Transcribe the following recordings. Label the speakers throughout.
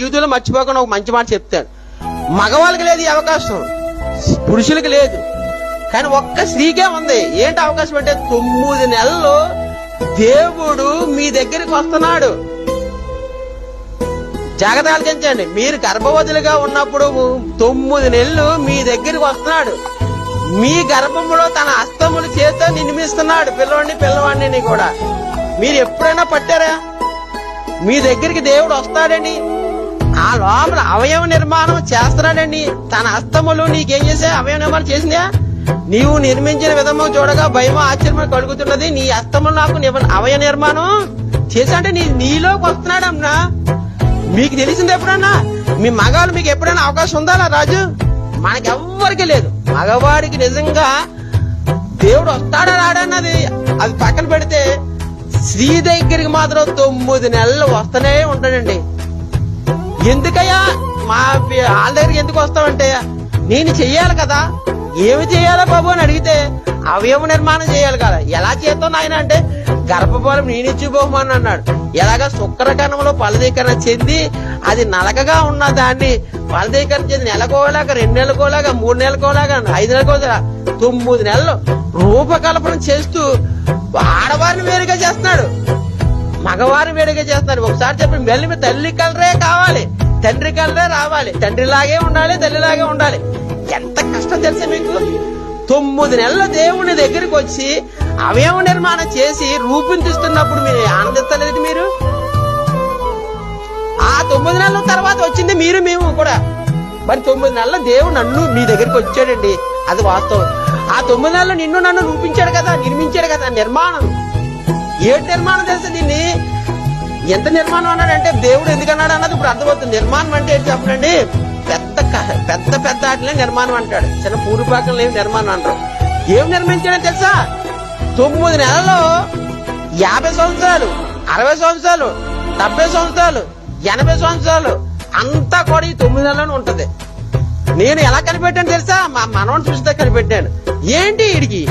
Speaker 1: జీవితంలో మర్చిపోకుండా ఒక మంచి మాట చెప్తాడు. మగవాళ్ళకి లేదు ఈ అవకాశం పురుషులకి లేదు. కానీ ఒక్క స్త్రీకే ఉంది. ఏంటి అవకాశం అంటే తొమ్మిది నెలలు దేవుడు మీ దగ్గరికి వస్తున్నాడు. జాగ్రత్త ఆలోచించండి. మీరు గర్భవతులుగా ఉన్నప్పుడు తొమ్మిది నెలలు మీ దగ్గరికి వస్తున్నాడు. మీ గర్భంలో తన అస్తములు చేత నిర్మిస్తున్నాడు. పిల్లవాడిని పిల్లవాడిని కూడా. మీరు ఎప్పుడైనా పట్టారా? మీ దగ్గరికి దేవుడు వస్తాడని? ఆ లోపల అవయవ నిర్మాణం చేస్తున్నాడండి. తన హస్తములు నీకేం చేసే అవయవ నిర్మాణం చేసిందా? నీవు నిర్మించిన విధము చూడగా భయం ఆశ్చర్యం కలుగుతున్నది. నీ హస్తములు నాకు అవయవ నిర్మాణం చేశాడంటే నీ నీలోకి వస్తున్నాడమ్మా మీకు తెలిసింది ఎప్పుడన్నా? మీ మగవాళ్ళు మీకు ఎప్పుడైనా అవకాశం ఉందా రాజు? మనకెవ్వరికి లేదు. మగవాడికి నిజంగా దేవుడు వస్తాడా రాడన్నది అది పక్కన పెడితే స్త్రీ దగ్గరికి మాత్రం తొమ్మిది నెలలు వస్తూనే ఉంటాడండి. ఎందుకయ్యా? మా వాళ్ళ దగ్గరికి ఎందుకు వస్తావంటే నేను చెయ్యాలి కదా. ఏమి చేయాలా బాబు అని అడిగితే అవయవ నిర్మాణం చేయాలి కదా. ఎలా చేస్తాను ఆయన అంటే గర్భఫలం నేనిచ్చి బహుమానం అన్నాడు. ఎలాగ శుక్రకణంలో ఫలదీకరణ చెంది అది నలకగా ఉన్న దాన్ని ఫలదీకరణ చెంది నెలకోలాగా రెండు నెలకోలాగా మూడు నెలకోలాగా ఐదు నెలకోలాగా తొమ్మిది నెలలు రూపకల్పన చేస్తూ ఆడవారిని వేరుగా చేస్తున్నాడు. మగవారు వేడిగా చేస్తున్నారు. ఒకసారి చెప్పి మళ్ళీ మీ తల్లి కలరే కావాలి. తండ్రి కలరే రావాలి. తండ్రిలాగే ఉండాలి తల్లిలాగే ఉండాలి. ఎంత కష్టం తెలుసా మీకు? తొమ్మిది నెలల దేవుని దగ్గరికి వచ్చి అవయవ నిర్మాణం చేసి రూపొందిస్తున్నప్పుడు మీరు ఆనందిస్తలేదు మీరు? ఆ తొమ్మిది నెలల తర్వాత వచ్చింది మీరు మేము కూడా. మరి తొమ్మిది నెలల దేవుడు నన్ను మీ దగ్గరికి వచ్చాడండి. అది వాస్తవం. ఆ తొమ్మిది నెలలు నిన్ను నన్ను రూపించాడు కదా నిర్మించాడు కదా నిర్మాణం. ఏ నిర్మాణం తెలుసు దీన్ని? ఎంత నిర్మాణం అన్నాడంటే దేవుడు ఎందుకన్నాడు అన్నది ఇప్పుడు అర్థమవుతుంది. నిర్మాణం అంటే ఏంటి చెప్పండి? పెద్ద క- పెద్ద పెద్ద వాటినే నిర్మాణం అంటాడు. చిన్న పూర్వపాకం లేని నిర్మాణం అంటారు ఏం నిర్మించాడో తెలుసా? తొమ్మిది నెలల్లో యాభై సంవత్సరాలు అరవై సంవత్సరాలు డెబ్బై సంవత్సరాలు ఎనభై సంవత్సరాలు అంతా కూడా ఈ తొమ్మిది నెలలోనే ఉంటది. నేను ఎలా కనిపెట్టాను తెలుసా? మా మనవని చూస్తే కనిపెట్టాను. ఏంటి వీడికి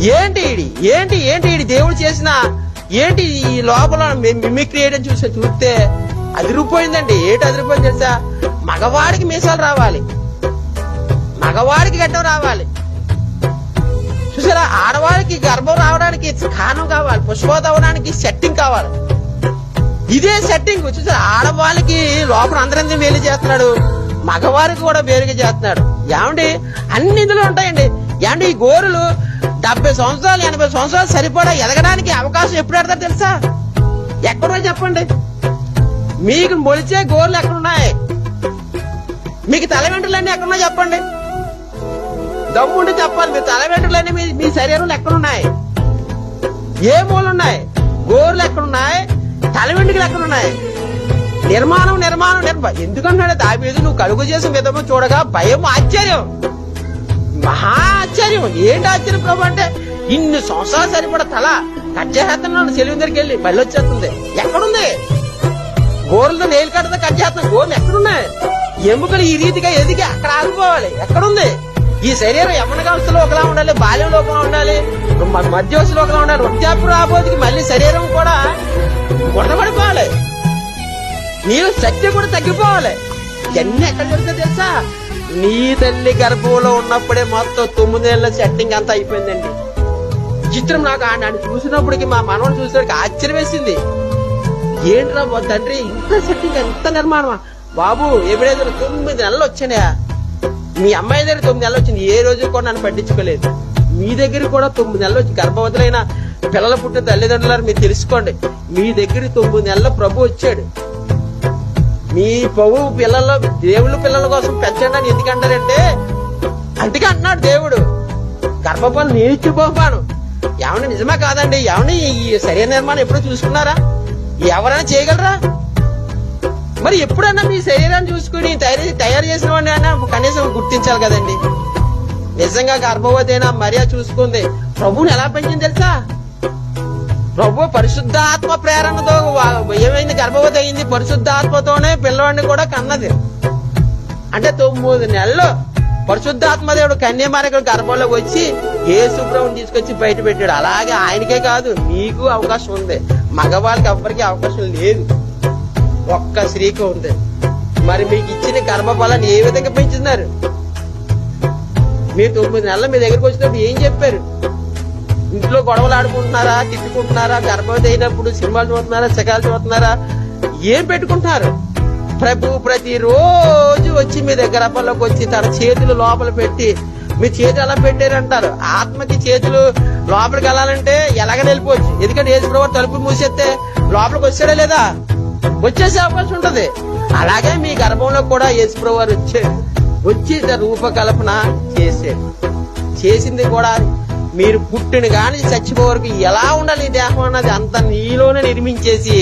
Speaker 1: ఏంటి ఈడి ఏంటి ఏంటి ఈడి దేవుడు చేసిన? ఏంటి ఈ లోపల మిమిక్రీ చేయడం చూసి చూస్తే అదిరిపోయిందండి. ఏంటి అదిరిపోయింది తెలుసా? మగవాడికి మీసాలు రావాలి. మగవాడికి గడ్డం రావాలి. చూసారా? ఆడవాడికి గర్భం రావడానికి కారణం కావాలి. పుష్పోత అవ్వడానికి సెట్టింగ్ కావాలి. ఇదే సెట్టింగ్ చూసారా? ఆడవాళ్ళకి లోపల అందరందరూ వేలు చేస్తున్నాడు. మగవారికి కూడా వేరుగా చేస్తున్నాడు. ఏమండి? అన్ని ఇందులో ఉంటాయండి. ఏమండి? ఈ గోరులు డెబ్బై సంవత్సరాలు ఎనభై సంవత్సరాలు సరిపడా ఎదగడానికి అవకాశం ఎప్పుడు ఎడతారు తెలుసా? ఎక్కడో చెప్పండి. మీకు మొలిచే గోర్లు ఎక్కడున్నాయి? మీకు తల వెంట్రులన్నీ ఎక్కడున్నాయి చెప్పండి. దమ్ముండి చెప్పాలి మీ తల వెంట్రులన్నీ మీ మీ శరీరంలో ఎక్కడున్నాయి? ఏ మూలున్నాయి? గోర్లు ఎక్కడున్నాయి? తల వెంట్రుకలు ఎక్కడున్నాయి? నిర్మాణం నిర్మాణం నిర్మాణం ఎందుకన్నాడు దావీదు నువ్వు కలుగు చేసిన విధము చూడగా భయం ఆశ్చర్యం. మహా ఆశ్చర్యం. ఏంటి ఆశ్చర్యం ప్రభు అంటే ఇన్ని సంవత్సరాలు సరిపడ తల కజ్జేస్తున్నాను సెలవు దగ్గరికి వెళ్ళి మళ్ళీ వచ్చేస్తుంది. ఎక్కడుంది? గోర్లతో నేలు కట్టతో కట్ చేస్తున్నాం గోర్లు ఎక్కడున్నాయి? ఎముకలు ఈ రీతిగా ఎదిగి అక్కడ ఆగిపోవాలి. ఎక్కడుంది? ఈ శరీరం యమనగాంశలో ఒకలా ఉండాలి బాల్యంలో ఒకలా ఉండాలి మ- ఒకలా ఉండాలి వృద్ధాప్య రాబోతుకి మళ్ళీ శరీరం కూడా గుణపడిపోవాలి నీవు శక్తి కూడా తగ్గిపోవాలి. ఇవన్నీ ఎక్కడ జరుగుతుంది తెలుసా? నీ తల్లి గర్భంలో ఉన్నప్పుడే మొత్తం తొమ్మిది సెట్టింగ్ అంతా అయిపోయిందండి. చిత్రం నాకు ఆయన చూసినప్పటికి మా మనవడు చూసినప్పటికి ఆశ్చర్యం వేసింది. ఏంట్రా తండ్రి ఇంత సెట్టింగ్ ఎంత నిర్మాణమా? బాబు ఎప్పుడైతే తొమ్మిది నెలలు వచ్చినాయా మీ అమ్మాయి దగ్గర తొమ్మిది నెలలు వచ్చింది ఏ రోజు కూడా నన్ను పట్టించుకోలేదు. మీ దగ్గర కూడా తొమ్మిది నెలలు వచ్చి గర్భవతులైన పిల్లలు పుట్టిన తల్లిదండ్రులారు మీరు తెలుసుకోండి. మీ దగ్గర తొమ్మిది నెలల ప్రభు వచ్చాడు. మీ పవ్వు పిల్లల దేవుళ్ళ పిల్లల కోసం పెంచండి అని ఎందుకంటారంటే అందుకే అంటున్నాడు దేవుడు. గర్భపాలు నేను ఇచ్చి బహుమాను ఏమన్నా నిజమే కాదండి? ఏమని ఈ శరీర నిర్మాణం ఎప్పుడు చూసుకున్నారా? ఎవరైనా చేయగలరా? మరి ఎప్పుడైనా మీ శరీరాన్ని చూసుకుని తయారు తయారు చేసిన వాడిని అయినా కనీసం గుర్తించాలి కదండి. నిజంగా గర్భవతి అయినా మర్యాద చూసుకుంది. ప్రభువుని ఎలా పెంచింది తెలుసా? ప్రభు పరిశుద్ధాత్మ ప్రేరణతో ఏమైంది? గర్భవతి అయింది పరిశుద్ధాత్మతోనే పిల్లవాడిని కూడా కన్నది. అంటే తొమ్మిది నెలలు పరిశుద్ధాత్మ దేవుడు కన్యమారకుడు గర్భంలోకి వచ్చి యేసు ప్రభుని తీసుకొచ్చి బయట పెట్టాడు. అలాగే ఆయనకే కాదు మీకు అవకాశం ఉంది. మగవాళ్ళకి ఎవ్వరికి అవకాశం లేదు. ఒక్క స్త్రీకి ఉంది. మరి మీకు ఇచ్చిన గర్భఫలాన్ని ఏ విధంగా పెంచుతున్నారు? మీరు తొమ్మిది నెలలు మీ దగ్గరకు వచ్చినప్పుడు ఏం చెప్పారు? ఇంట్లో గొడవలు ఆడుకుంటున్నారా తిట్టుకుంటున్నారా గర్భవతి అయినప్పుడు సినిమాలు చూస్తున్నారా శకాలు చూస్తున్నారా? ఏం పెట్టుకుంటున్నారు ప్రభు ప్రతిరోజు వచ్చి మీ దగ్గర పళ్ళకి వచ్చి తన చేతులు లోపల పెట్టి మీ చేతులు ఎలా పెట్టారంటారు ఆత్మకి చేతులు లోపలికి వెళ్ళాలంటే ఎలాగ వెళ్ళిపోవచ్చు. ఎందుకంటే ఏది ప్రభు తలుపు మూసేస్తే లోపలికి వచ్చాడా లేదా? వచ్చేసే అవకాశం ఉంటది. అలాగే మీ గర్భంలో కూడా యేసు వారు వచ్చాడు వచ్చి రూపకల్పన చేసాడు చేసింది కూడా మీరు పుట్టిన కానీ చచ్చిపో వరకు ఎలా ఉండాలి ఈ దేహం అన్నది అంత నీలోనే నిర్మించేసి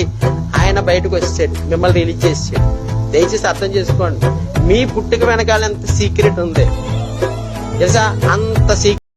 Speaker 1: ఆయన బయటకు వచ్చాడు మిమ్మల్ని రిలీజ్ చేసాడు దయచేసి అర్థం చేసుకోండి. మీ పుట్టుక వెనకాల ఎంత సీక్రెట్ ఉంది? తెలుసా? అంత సీక్రెట్